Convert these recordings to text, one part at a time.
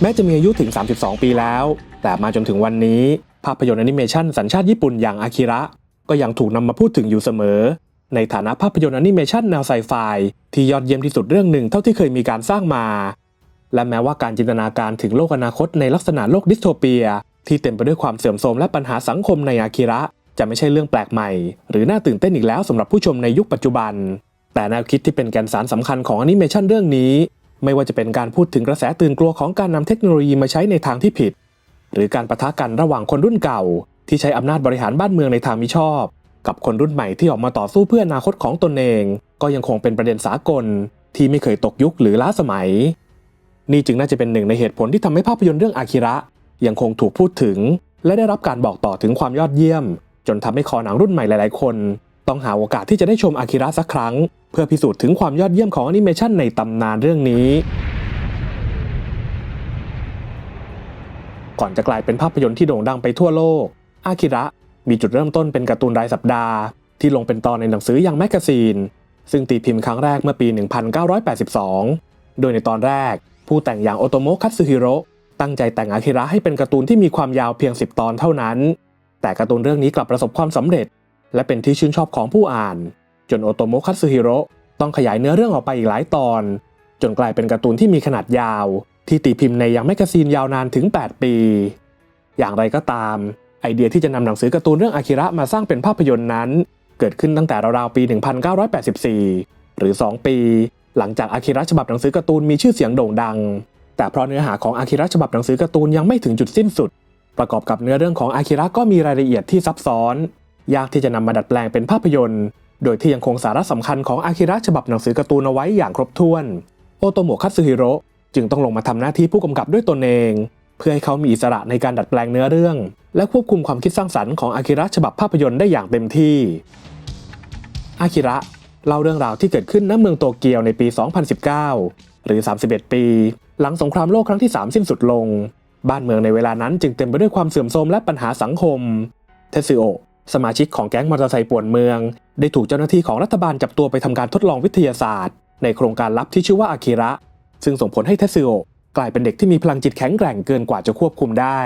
แม้จะมีอายุถึง 32 ปีแล้ว แต่มาจนถึงวันนี้ ภาพยนตร์แอนิเมชันสัญชาติญี่ปุ่นอย่างอากิระก็ยังถูกนำมาพูดถึงอยู่เสมอ ในฐานะภาพยนตร์แอนิเมชันแนวไซไฟที่ยอดเยี่ยมที่สุดเรื่องหนึ่งเท่าที่เคยมีการสร้างมา และแม้ว่าการจินตนาการถึงโลกอนาคตในลักษณะโลกดิสโทเปีย ที่เต็มไปด้วยความเสื่อมโทรมและปัญหาสังคมในอากิระจะไม่ใช่เรื่องแปลกใหม่ หรือน่าตื่นเต้นอีกแล้วสำหรับผู้ชมในยุคปัจจุบัน แต่แนวคิดที่เป็นแกนสารสำคัญของแอนิเมชันเรื่องนี้ ไม่ว่าจะเป็นการพูดถึงกระแสตื่นกลัวของการนำเทคโนโลยีมาใช้ในทางที่ผิด หรือการประทะกันระหว่างคนรุ่นเก่า ที่ใช้อำนาจบริหารบ้านเมืองในทางมิชอบ กับคนรุ่นใหม่ที่ออกมาต่อสู้เพื่ออนาคตของตนเอง ก็ยังคงเป็นประเด็นสากล ที่ไม่เคยตกยุคหรือล้าสมัย นี่จึงน่าจะเป็นหนึ่งในเหตุผลที่ทำให้ภาพยนตร์เรื่องอาคิระยังคงถูกพูดถึง และได้รับการบอกต่อถึงความยอดเยี่ยม จนทำให้คอหนังรุ่นใหม่หลาย ๆ คน ต้องหาโอกาสที่จะได้ชมอาคิระสักครั้ง เพื่อพิสูจน์ถึงความยอดเยี่ยมของแอนิเมชันในตำนานเรื่องนี้ ก่อนจะกลายเป็นภาพยนตร์ที่โด่งดังไปทั่วโลก อาคิระมีจุดเริ่มต้นเป็นการ์ตูนรายสัปดาห์ ที่ลงเป็นตอนในหนังสือยังแมกกาซีน ซึ่งตีพิมพ์ครั้งแรกเมื่อปี 1982 โดยในตอนแรก ผู้แต่งอย่างโอโตโมะคัตสึฮิโร่ตั้งใจแต่งอาคิระให้เป็นการ์ตูนที่มีความยาวเพียง 10 ตอนเท่านั้น แต่การ์ตูนเรื่องนี้กลับประสบความสำเร็จ และเป็นที่ชื่นชอบของผู้อ่าน จนโอโตโมคัตสึฮิโร่ต้องขยายเนื้อเรื่องออกไปอีกหลายตอน จนกลายเป็นการ์ตูนที่มีขนาดยาว ที่ตีพิมพ์ในยังแมกกาซีนยาวนานถึง 8 ปี อย่างไรก็ตาม ไอเดียที่จะนำหนังสือการ์ตูนเรื่องอาคิระมาสร้างเป็นภาพยนตร์นั้น เกิดขึ้นตั้งแต่ราวๆปี 1984 หรือ 2 ปี หลังจากอาคิระฉบับหนังสือการ์ตูนมีชื่อเสียงโด่งดัง แต่เพราะเนื้อหาของอาคิระฉบับหนังสือการ์ตูนยังไม่ถึงจุดสิ้นสุด ประกอบกับเนื้อเรื่องของอาคิระก็มีรายละเอียดที่ซับซ้อน ยากที่จะนำมาดัดแปลงเป็นภาพยนตร์ โดยที่ยังคงสาระสำคัญของอาคิระฉบับหนังสือการ์ตูนเอาไว้อย่างครบถ้วน โอโตโมะคัตสึฮิโร่จึงต้องลงมาทำหน้าที่ผู้กำกับด้วยตนเอง เพื่อให้เขามีอิสระในการดัดแปลงเนื้อเรื่อง และควบคุมความคิดสร้างสรรค์ของอากิระฉบับภาพยนตร์ได้อย่างเต็มที่ อากิระเล่าเรื่องราวที่เกิดขึ้นณเมืองโตเกียวในปี 2019 หรือ 31 ปี หลังสงครามโลกครั้งที่ 3 สิ้นสุดลง บ้านเมืองในเวลานั้นจึงเต็มไปด้วยความเสื่อมโทรมและปัญหาสังคม เทสึโอะสมาชิกของแก๊งมอเตอร์ไซค์ป่วนเมือง ได้ถูกเจ้าหน้าที่ของรัฐบาลจับตัวไปทำการทดลองวิทยาศาสตร์ ในโครงการลับที่ชื่อว่าอากิระ ซึ่งส่งผลให้เทสึโอะกลายเป็นเด็กที่มีพลังจิตแข็งแกร่งเกินกว่าจะควบคุมได้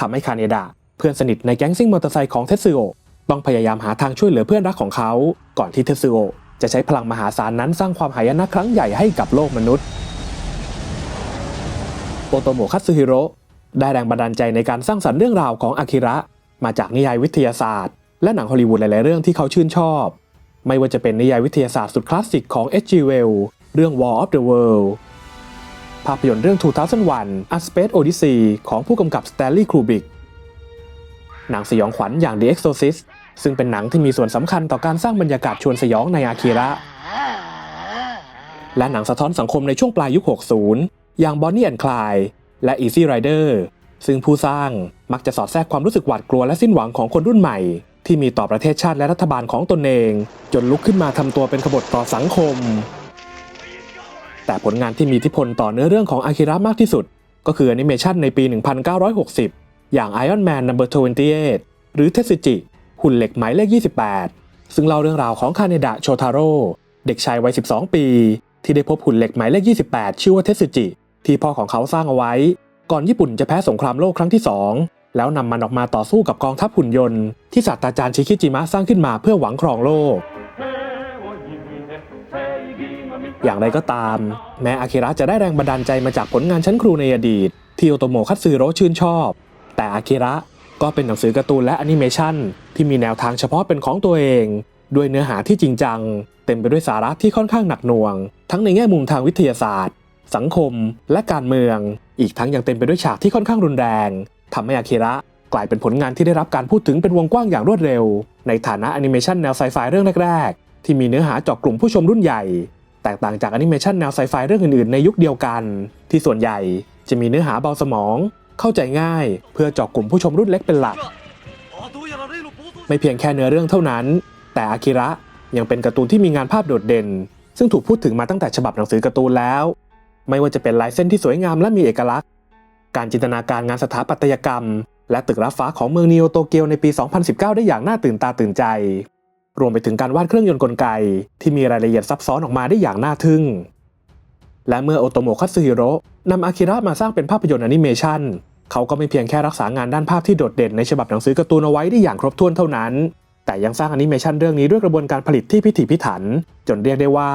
ทำให้คาเนดะเพื่อนสนิทในแก๊งซิ่งมอเตอร์ไซค์ของเทสึโอะต้องพยายามหาทางช่วยเหลือเพื่อนรักของเขา ก่อนที่เทสึโอะจะใช้พลังมหาศาลนั้นสร้างความหายนะครั้งใหญ่ให้กับโลกมนุษย์โอโตโมะคัตสึฮิโร่ได้แรงบันดาลใจในการสร้างสรรค์เรื่องราวของอากิระ มาจากนิยายวิทยาศาสตร์ และหนังฮอลลีวูดหลาย ๆ เรื่องที่เขาชื่นชอบ ไม่ว่าจะเป็นนิยายวิทยาศาสตร์สุดคลาสสิกของ H.G. Wells เรื่อง War of the World ภาพยนตร์เรื่อง 2001 A Space Odyssey ของผู้กำกับ Stanley Kubrick หนังสยองขวัญอย่าง The Exorcist ซึ่งเป็นหนังที่มีส่วนสำคัญต่อการสร้างบรรยากาศชวนสยองในอากิระ และหนังสะท้อนสังคมในช่วงปลายยุค 60 อย่าง Bonnie and Clyde และ Easy Rider ซึ่งผู้สร้างมักจะสอดแทรกความรู้สึกหวาดกลัวและสิ้นหวังของคนรุ่นใหม่ ที่มีต่อประเทศชาติและรัฐบาลของตนเอง จนลุกขึ้นมาทำตัวเป็นขบฏต่อสังคม แต่ผลงานที่มีอิทธิพลต่อเนื้อเรื่องของอากิระมากที่สุด ก็คือแอนิเมชันในปี 1960 อย่าง Iron Man No. 28 หรือเทสจิหุ่นเหล็กหมายเลข 28 ซึ่งเล่าเรื่องราวของคาเนดะโชทาโร่เด็กชายวัย 12 ปี ที่ได้พบหุ่นเหล็กหมายเลข 28 ชื่อว่าเทสจิที่พ่อของเขาสร้างเอาไว้ ก่อนญี่ปุ่นจะแพ้สงครามโลกครั้งที่ 2 แล้วนำมันออกมาต่อสู้กับกองทัพหุ่นยนต์ที่ศาสตราจารย์ชิคิจิมะสร้างขึ้นมาเพื่อหวังครองโลก อย่างไรก็ตาม แม้อากิระจะได้แรงบันดาลใจมาจากผลงานชั้นครูในอดีต ที่โอโตโมะคัตสึโรชื่นชอบ แต่อากิระก็เป็นหนังสือการ์ตูนและแอนิเมชันที่มีแนวทางเฉพาะเป็นของตัวเอง ด้วยเนื้อหาที่จริงจัง เต็มไปด้วยสาระที่ค่อนข้างหนักหน่วง ทั้งในแง่มุมทางวิทยาศาสตร์ สังคม และการเมือง อีกทั้งยังเต็มไปด้วยฉากที่ค่อนข้างรุนแรง ทำให้อากิระกลายเป็นผลงานที่ได้รับการพูดถึงเป็นวงกว้างอย่างรวดเร็ว ในฐานะแอนิเมชันแนวไซไฟเรื่องแรก ๆ ที่มีเนื้อหาเจาะกลุ่มผู้ชมรุ่นใหญ่ แตกต่างจากแอนิเมชันแนวไซไฟเรื่องอื่นๆ ในยุคเดียวกัน ที่ส่วนใหญ่จะมีเนื้อหาเบาสมอง เข้าใจง่าย เพื่อเจาะกลุ่มผู้ชมรุ่นเล็กเป็นหลัก ไม่เพียงแค่เนื้อเรื่องเท่านั้น แต่อากิระยังเป็นการ์ตูนที่มีงานภาพโดดเด่น ซึ่งถูกพูดถึงมาตั้งแต่ฉบับหนังสือการ์ตูนแล้ว ไม่ว่าจะเป็นลายเส้นที่สวยงามและมีเอกลักษณ์ การจินตนาการงานสถาปัตยกรรม และตึกรับฟ้าของเมืองนิโอโตเกียวในปี 2019 ได้อย่างน่าตื่นตาตื่นใจ รวมไปถึงการวาดเครื่องยนต์กลไก ที่มีรายละเอียดซับซ้อนออกมาได้อย่างน่าทึ่ง และเมื่อโอโตโมะคัตสึฮิโร่นำอากิระมาสร้างเป็นภาพยนตร์แอนิเมชันเขาก็ไม่เพียงแค่รักษางานด้านภาพที่โดดเด่นในฉบับหนังสือการ์ตูนเอาไว้ได้อย่างครบถ้วนเท่านั้น แต่ยังสร้างแอนิเมชันเรื่องนี้ด้วยกระบวนการผลิตที่พิถีพิถัน จนเรียกได้ว่า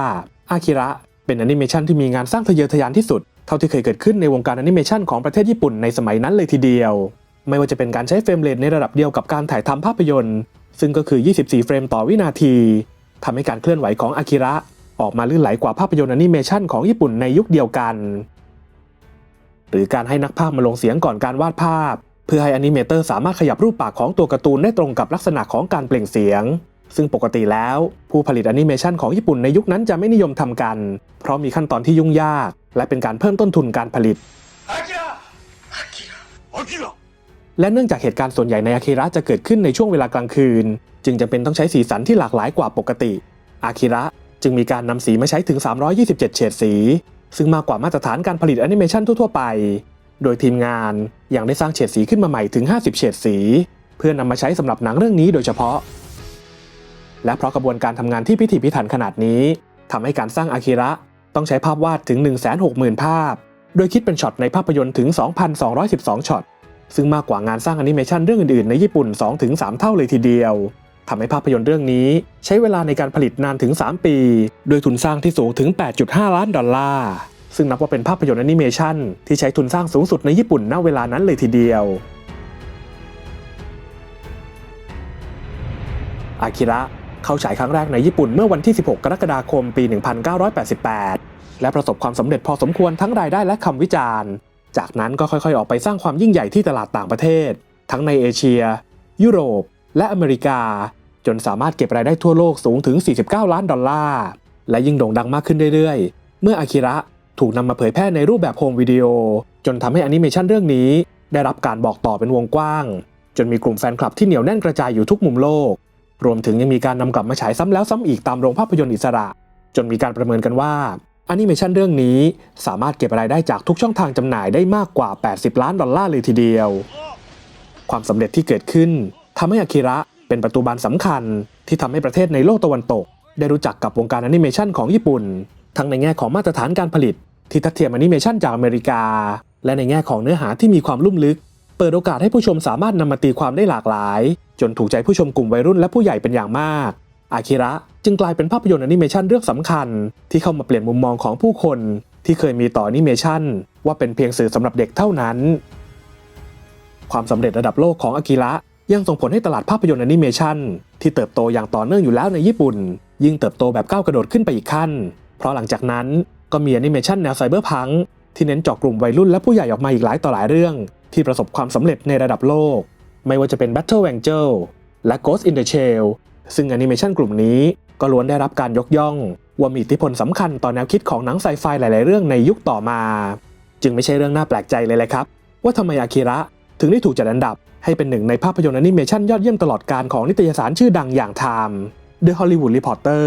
อากิระเป็นแอนิเมชันที่มีงานสร้างทะเยอทะยานที่สุด เท่าที่เคยเกิดขึ้นในวงการแอนิเมชันของประเทศญี่ปุ่นในสมัยนั้นเลยทีเดียว ไม่ว่าจะเป็นการใช้เฟรมเรทในระดับเดียวกับการถ่ายทำภาพยนตร์ ซึ่งก็คือ 24 เฟรมต่อวินาทีทำให้การเคลื่อนไหวของอากิระออกมาลื่นไหลกว่าภาพยนตร์แอนิเมชันของญี่ปุ่นในยุคเดียวกัน หรือการให้นักภาพมาลงเสียงก่อนการวาดภาพ เพื่อให้อนิเมเตอร์สามารถขยับรูปปากของตัวการ์ตูนได้ตรงกับลักษณะของการเปล่งเสียง ซึ่งปกติแล้วผู้ผลิตแอนิเมชันของญี่ปุ่นในยุคนั้นจะไม่นิยมทำกัน เพราะมีขั้นตอนที่ยุ่งยาก และเป็นการเพิ่มต้นทุนการผลิต และเนื่องจากเหตุการณ์ส่วนใหญ่ในอาคิระจะเกิดขึ้นในช่วงเวลากลางคืน จึงจำเป็นต้องใช้สีสันที่หลากหลายกว่าปกติ อาคิระจึงมีการนำสีมาใช้ถึง 327 เฉดสี ซึ่งมากกว่ามาตรฐานการผลิตแอนิเมชันทั่วๆไป โดยทีมงานยังได้สร้างเฉดสีขึ้นมาใหม่ถึง 50 เฉดสี เพื่อนำมาใช้สำหรับหนังเรื่องนี้โดยเฉพาะ และเพราะกระบวนการทำงานที่พิถีพิถันขนาดนี้ทำให้การสร้างอาคิระต้องใช้ภาพวาดถึง 160,000 ภาพ โดยคิดเป็นช็อตในภาพยนตร์ถึง 2,212 ช็อต ซึ่งมากกว่างานสร้างแอนิเมชันเรื่องอื่นๆ ในญี่ปุ่น 2-3 เท่าเลยทีเดียวทำให้ภาพยนตร์เรื่องนี้ใช้เวลาในการผลิตนานถึง 3 ปี โดยทุนสร้างที่สูงถึง 8.5 ล้านดอลลาร์ ซึ่งนับว่าเป็นภาพยนตร์แอนิเมชันที่ใช้ทุนสร้างสูงสุดในญี่ปุ่นณเวลานั้นเลยทีเดียว อากิระ เข้าฉายครั้งแรกในญี่ปุ่นเมื่อวันที่ 16 กรกฎาคม ปี 1988 และประสบความสำเร็จพอสมควรทั้งรายได้และคำวิจารณ์ จากนั้นก็ค่อยๆ ออกไปสร้างความยิ่งใหญ่ที่ตลาดต่างประเทศ ทั้งในเอเชีย ยุโรป และอเมริกา จนสามารถเก็บรายได้ทั่วโลกสูงถึง 49 ล้านดอลลาร์ และยิ่งโด่งดังมากขึ้นเรื่อยๆ เมื่ออากิระถูกนำมาเผยแพร่ในรูปแบบโฮมวิดีโอ จนทำให้อนิเมชันเรื่องนี้ ได้รับการบอกต่อเป็นวงกว้าง จนมีกลุ่มแฟนคลับที่เหนียวแน่นกระจายอยู่ทุกมุมโลก รวมถึงยังมีการนำกลับมาฉายซ้ำแล้วซ้ำอีกตามโรงภาพยนตร์อิสระ จนมีการประเมินกันว่าแอนิเมชันเรื่องนี้สามารถเก็บรายได้จากทุกช่องทางจำหน่ายได้มากกว่า 80 ล้านดอลลาร์เลยทีเดียว ความสำเร็จที่เกิดขึ้นทำให้อากิระเป็นประตูบานสำคัญที่ทำให้ประเทศในโลกตะวันตก ได้รู้จักกับวงการแอนิเมชันของญี่ปุ่น ทั้งในแง่ของมาตรฐานการผลิต ที่ทัดเทียมแอนิเมชันจากอเมริกา และในแง่ของเนื้อหาที่มีความลุ่มลึก เปิดโอกาสให้ผู้ชมสามารถนำมาตีความได้หลากหลาย จนถูกใจผู้ชมกลุ่มวัยรุ่นและผู้ใหญ่เป็นอย่างมาก อาคิระจึงกลายเป็นภาพยนตร์แอนิเมชันเรื่องสำคัญ ที่เข้ามาเปลี่ยนมุมมองของผู้คน ที่เคยมีต่อแอนิเมชันว่าเป็นเพียงสื่อสำหรับเด็กเท่านั้น ความสำเร็จระดับโลกของอากิระยังส่งผลให้ตลาดภาพยนตร์แอนิเมชันที่เติบโตอย่างต่อเนื่องอยู่แล้วในญี่ปุ่น ยิ่งเติบโตแบบก้าวกระโดดขึ้นไปอีกขั้น เพราะหลังจากนั้นก็มีแอนิเมชันแนวไซเบอร์พังที่เน้นเจาะกลุ่มวัยรุ่นและผู้ใหญ่ออกมาอีกหลายต่อหลายเรื่อง ที่ประสบความสำเร็จในระดับโลก ไม่ว่าจะเป็น Battle Angel และ Ghost in the Shell ซึ่งแอนิเมชันกลุ่มนี้ก็ล้วนได้รับการยกย่อง ว่ามีอิทธิพลสำคัญต่อแนวคิดของหนังไซไฟหลาย ๆ เรื่องในยุคต่อมา จึงไม่ใช่เรื่องน่าแปลกใจเลยแหละครับ ว่าทำไมอากิระถึงได้ถูกจัดอันดับ ให้เป็นหนึ่งในภาพยนตร์แอนิเมชันยอดเยี่ยมตลอดการของนิตยสารชื่อดังอย่าง Time The Hollywood Reporter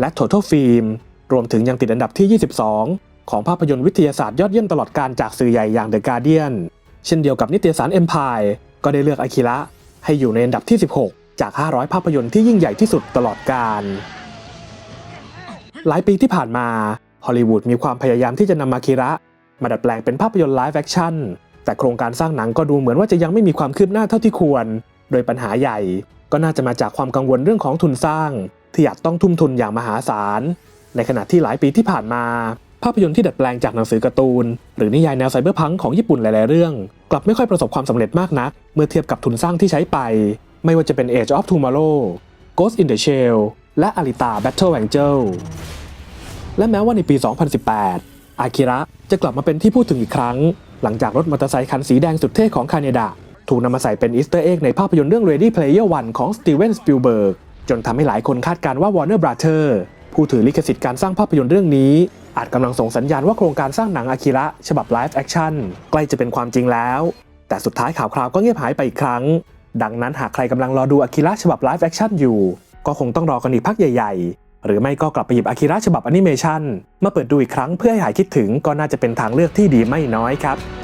และ Total Film รวมถึงยังติดอันดับที่ 22 ของภาพยนตร์วิทยาศาสตร์ยอดเยี่ยมตลอดการจากสื่อใหญ่อย่าง The Guardian เช่นเดียวกับนิตยสาร Empire ก็ได้เลือกอากิระให้อยู่ในอันดับที่ 16 จาก 500 ภาพยนตร์ที่ยิ่งใหญ่ที่สุดตลอดกาลหลายปีที่ผ่านมาฮอลลีวูดมีความพยายามที่จะนำอากิระ มาดัดแปลงเป็นภาพยนตร์ไลฟ์แอคชั่นแต่โครงการสร้างหนังก็ดูเหมือนว่าจะยังไม่มีความคืบหน้าเท่าที่ควร โดยปัญหาใหญ่ ก็น่าจะมาจากความกังวลเรื่องของทุนสร้าง ที่อาจต้องทุ่มทุนอย่างมหาศาล ในขณะที่หลายปีที่ผ่านมา ภาพยนตร์ที่ดัดแปลงจากหนังสือการ์ตูน หรือนิยายแนวไซเบอร์พังของญี่ปุ่นหลาย ๆ เรื่อง กลับไม่ค่อยประสบความสำเร็จมากนัก เมื่อเทียบกับทุนสร้างที่ใช้ไป ไม่ว่าจะเป็น Age of Tomorrow Ghost in the Shell และ Alita Battle Angel และแม้ว่าในปี 2018 อากิระจะกลับมาเป็นที่พูดถึงอีกครั้ง หลังจากรถมอเตอร์ไซคันสีแดงสุดเท่ของคาเนดะถูกนำมาใส่เป็นอีสเตอร์เอ็กในภาพยนตร์เรื่อง Ready Player One ของสตีเวนสปิลเบิร์กจนทำให้หลายคนคาดการณ์ว่า Warner Brother ผู้ถือลิขสิทธิ์การสร้างภาพยนตร์เรื่องนี้ อาจกำลังส่งสัญญาณว่าโครงการสร้างหนังอากิระฉบับไลฟ์แอคชั่นใกล้จะเป็นความจริงแล้ว แต่สุดท้ายข่าวคราวก็เงียบหายไปอีกครั้ง ดังนั้นหากใครกำลังรอดูอากิระฉบับไลฟ์แอคชั่นอยู่ ก็คงต้องรอกันอีกพักใหญ่ ๆ หรือไม่ก็กลับไปหยิบอากิระฉบับแอนิเมชันมาเปิดดูอีกครั้งเพื่อให้หายคิดถึงก็น่าจะเป็นทางเลือกที่ดีไม่น้อยครับ